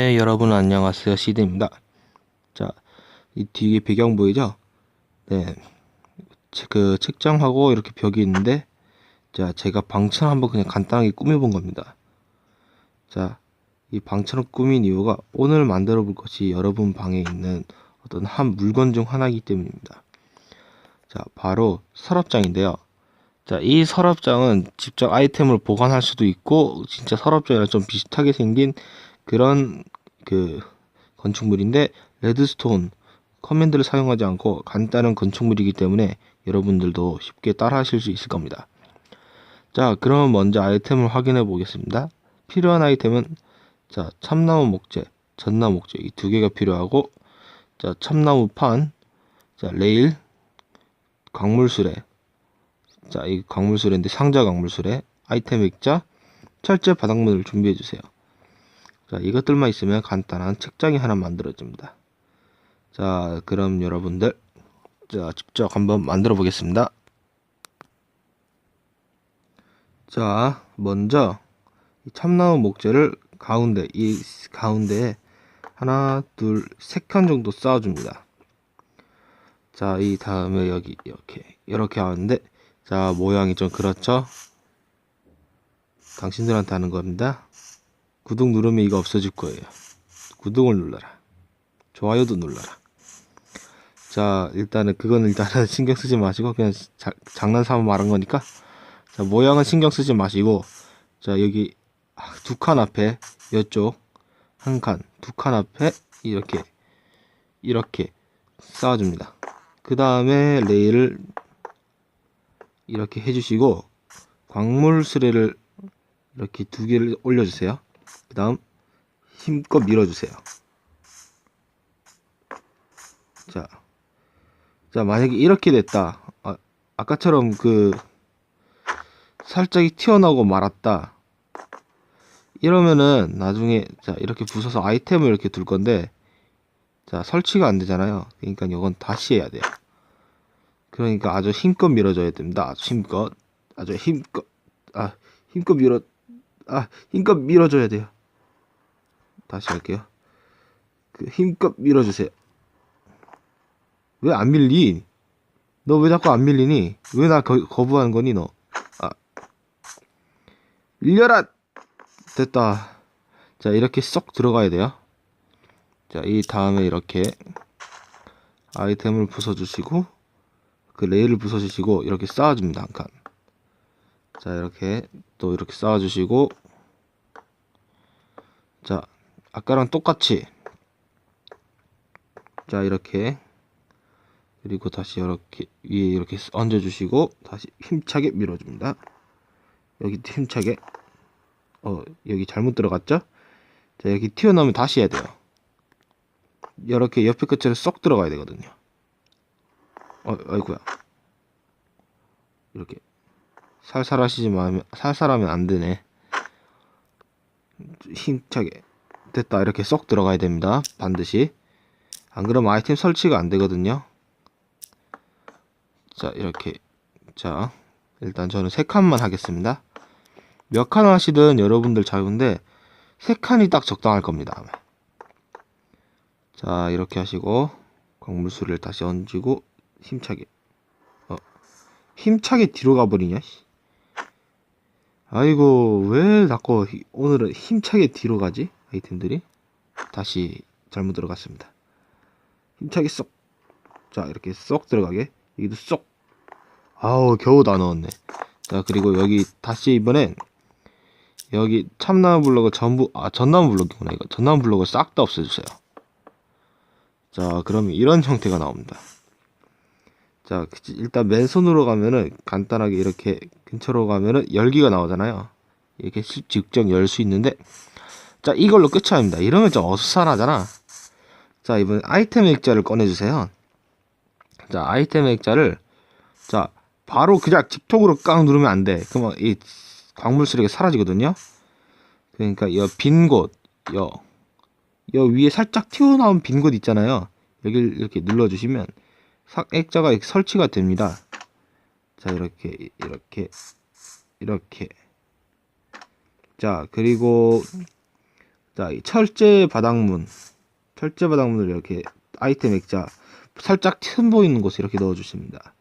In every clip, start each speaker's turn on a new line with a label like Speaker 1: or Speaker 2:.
Speaker 1: 네, 여러분 안녕하세요. 시드입니다. 자, 이 뒤에 배경 보이죠? 네. 체- 그 책장하고 이렇게 벽이 있는데 자, 제가 방처럼 한번 그냥 간단하게 꾸며 본 겁니다. 자, 이 방처럼 꾸민 이유가 오늘 만들어 볼 것이 여러분 방에 있는 어떤 한 물건 중 하나이기 때문입니다. 자, 바로 서랍장인데요. 자, 이 서랍장은 직접 아이템을 보관할 수도 있고 진짜 서랍장이랑 좀 비슷하게 생긴 그런 그 건축물인데 레드스톤 커맨드를 사용하지 않고 간단한 건축물이기 때문에 여러분들도 쉽게 따라 하실 수 있을 겁니다. 자, 그러면 먼저 아이템을 확인해 보겠습니다. 필요한 아이템은 자, 참나무 목재, 전나무 목재 이 두 개가 필요하고 자, 참나무 판, 자, 레일, 광물수레. 자, 이 광물수레인데 상자 광물수레, 아이템 액자, 철제 바닥문을 준비해 주세요. 자, 이것들만 있으면 간단한 책장이 하나 만들어집니다. 자, 그럼 여러분들, 자, 직접 한번 만들어 보겠습니다. 자, 먼저, 이 참나무 목재를 가운데, 이 가운데에 하나, 둘, 세 칸 정도 쌓아 줍니다. 자, 이 다음에 여기, 이렇게, 이렇게 하는데, 자, 모양이 좀 그렇죠? 당신들한테 하는 겁니다. 구독 누르면 이거 없어질 거예요. 구독을 눌러라. 좋아요도 눌러라. 자, 일단은 그거는 일단은 신경 쓰지 마시고 그냥 자, 장난 삼아 말한 거니까. 자, 모양은 신경 쓰지 마시고 자, 여기 두 칸 앞에 이쪽 한 칸, 두 칸 앞에 이렇게 이렇게 쌓아줍니다. 그 다음에 레일을 이렇게 해주시고 광물 수레를 이렇게 두 개를 올려주세요. 그 다음 힘껏 밀어주세요. 자, 자 만약에 이렇게 됐다. 아, 아까처럼 그 살짝이 튀어나오고 말았다. 이러면은 나중에 자 이렇게 부숴서 아이템을 이렇게 둘 건데 자 설치가 안 되잖아요. 그러니까 이건 다시 해야 돼요. 그러니까 아주 힘껏 밀어줘야 됩니다. 아주 힘껏 아주 힘껏 아 힘껏 밀어 아 힘껏 밀어줘야 돼요. 다시 할게요. 그 힘껏 밀어주세요. 왜 안 밀리? 너 왜 자꾸 안 밀리니? 왜 나 거부하는 거니 너? 아 밀려라 됐다. 자 이렇게 쏙 들어가야 돼요. 자 이 다음에 이렇게 아이템을 부숴주시고 그 레일을 부숴주시고 이렇게 쌓아줍니다 한 칸. 자 이렇게 또 이렇게 쌓아주시고 자 아까랑 똑같이. 자 이렇게. 그리고 다시 이렇게 위에 이렇게 얹어주시고 다시 힘차게 밀어줍니다. 여기 힘차게. 어 여기 잘못 들어갔죠? 자 여기 튀어나오면 다시 해야 돼요. 이렇게 옆에 끝을 쏙 들어가야 되거든요. 어 아이고야. 이렇게. 살살 하시지 마면 살살 하면 안 되네. 힘차게 됐다. 이렇게 쏙 들어가야 됩니다. 반드시. 안 그러면 아이템 설치가 안 되거든요. 자 이렇게. 자 일단 저는 세 칸만 하겠습니다. 몇 칸 하시든 여러분들 자유인데 세 칸이 딱 적당할 겁니다. 자 이렇게 하시고 광물수를 다시 얹고 힘차게. 어 힘차게 뒤로 가버리냐 씨. 아이고 왜 자꾸 히- 오늘은 힘차게 뒤로 가지 아이템들이 다시 잘못 들어갔습니다. 힘차게 쏙. 자 이렇게 쏙 들어가게. 여기도 쏙. 아우 겨우 다 넣었네. 자 그리고 여기 다시 이번엔 여기 참나무 블럭을 전부 아 전나무 블럭이구나 이거. 전나무 블럭을 싹 다 없애주세요. 자 그러면 이런 형태가 나옵니다. 자 그치, 일단 맨손으로 가면은 간단하게 이렇게 근처로 가면은 열기가 나오잖아요. 이렇게 시- 직접 열 수 있는데 자 이걸로 끝이 아닙니다. 이러면 좀 어수선하잖아. 자 이번엔 아이템 액자를 꺼내주세요. 자 아이템 액자를 자 바로 그냥 직통으로 깡 누르면 안 돼. 그러면 이 광물 쓰레기가 사라지거든요. 그러니까 여빈곳 여 여 위에 살짝 튀어나온 빈 곳 있잖아요. 여기를 이렇게 눌러주시면 삭 액자가 이렇게 설치가 됩니다. 자 이렇게 이렇게 이렇게. 자 그리고 자, 이 철제 바닥문, 철제 바닥문을 이렇게 아이템 액자 살짝 틈 보이는 곳에 이렇게 넣어 주십니다.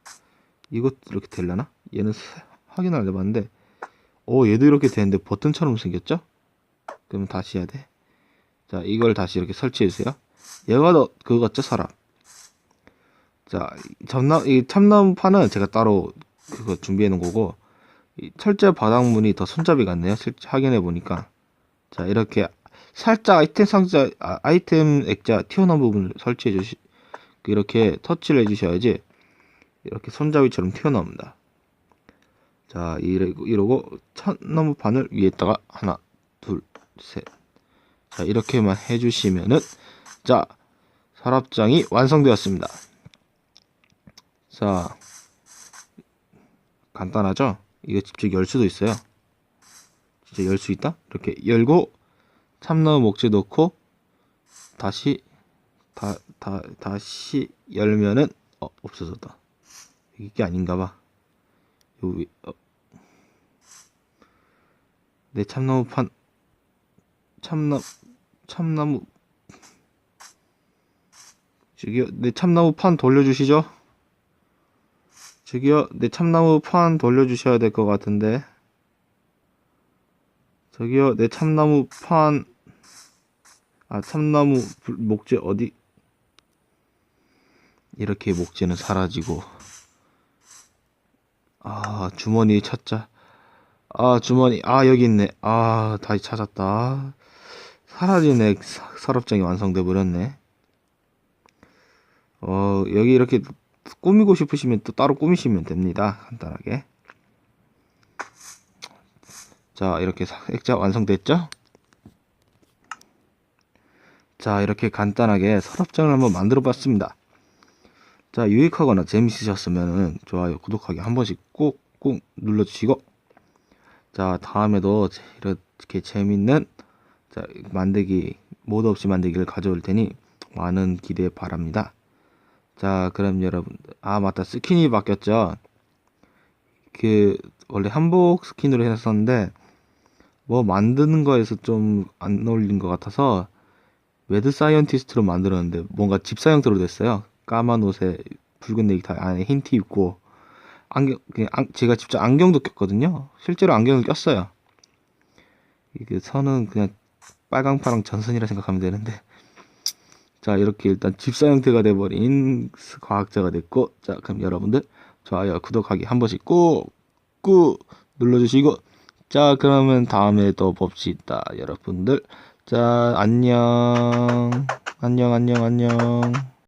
Speaker 1: 이것 이렇게 될라나? 얘는 세- 확인을 안 해봤는데, 오, 얘도 이렇게 되는데 버튼처럼 생겼죠? 그럼 다시 해야 돼. 자, 이걸 다시 이렇게 설치해 주세요. 얘가 더 그거 같죠, 사람? 자, 이 참나, 이 참나무판은 제가 따로 그거 준비해 놓은 거고, 이 철제 바닥문이 더 손잡이 같네요. 확인해 보니까. 자, 이렇게 살짝 아이템 상자, 아, 아이템 액자 튀어나온 부분을 설치해 주시, 이렇게 터치를 해 주셔야지, 이렇게 손잡이처럼 튀어나옵니다. 자, 이러고, 이러고, 참나무판을 위에다가 하나, 둘, 셋. 자, 이렇게만 해주시면은, 자, 서랍장이 완성되었습니다. 자, 간단하죠? 이거 직접 열 수도 있어요. 진짜 열 수 있다? 이렇게 열고 참나무 목재 넣고 다시 다, 다, 다시 열면은 어, 없어졌다. 이게 아닌가 봐. 요 위, 어. 내 참나무 판 참나 참나무 저기요 내 참나무 판 돌려주시죠 저기요 내 참나무 판 돌려주셔야 될 것 같은데 저기요 내 참나무 판 아 참나무 불- 목재 어디? 이렇게 목재는 사라지고. 아 주머니 찾자. 아 주머니 아 여기 있네. 아 다시 찾았다. 사라지네. 사- 서랍장이 완성돼 버렸네. 어 여기 이렇게 꾸미고 싶으시면 또 따로 꾸미시면 됩니다. 간단하게. 자 이렇게 사- 액자 완성됐죠 자 이렇게 간단하게 서랍장을 한번 만들어 봤습니다. 자 유익하거나 재밌으셨으면 좋아요 구독하기 한 번씩 꾹꾹 눌러주시고 자 다음에도 이렇게 재밌는 자 만들기 모드 없이 만들기를 가져올 테니 많은 기대 바랍니다. 자 그럼 여러분들 아 맞다 스킨이 바뀌었죠? 그 원래 한복 스킨으로 해놨었는데 뭐 만드는 거에서 좀 안 어울린 것 같아서 매드 사이언티스트로 만들었는데 뭔가 집사 형태로 됐어요. 까만 옷에 붉은 넥타이 안에 흰 티 입고. 안경 그냥 안- 제가 직접 안경도 꼈거든요. 실제로 안경을 꼈어요. 이게 선은 그냥 빨강파랑 전선이라 생각하면 되는데. 자 이렇게 일단 집사 형태가 돼버린 과학자가 됐고. 자 그럼 여러분들 좋아요 구독하기 한 번씩 꾹꾹 눌러주시고. 자 그러면 다음에 또 봅시다 여러분들 자 안녕. 안녕 안녕 안녕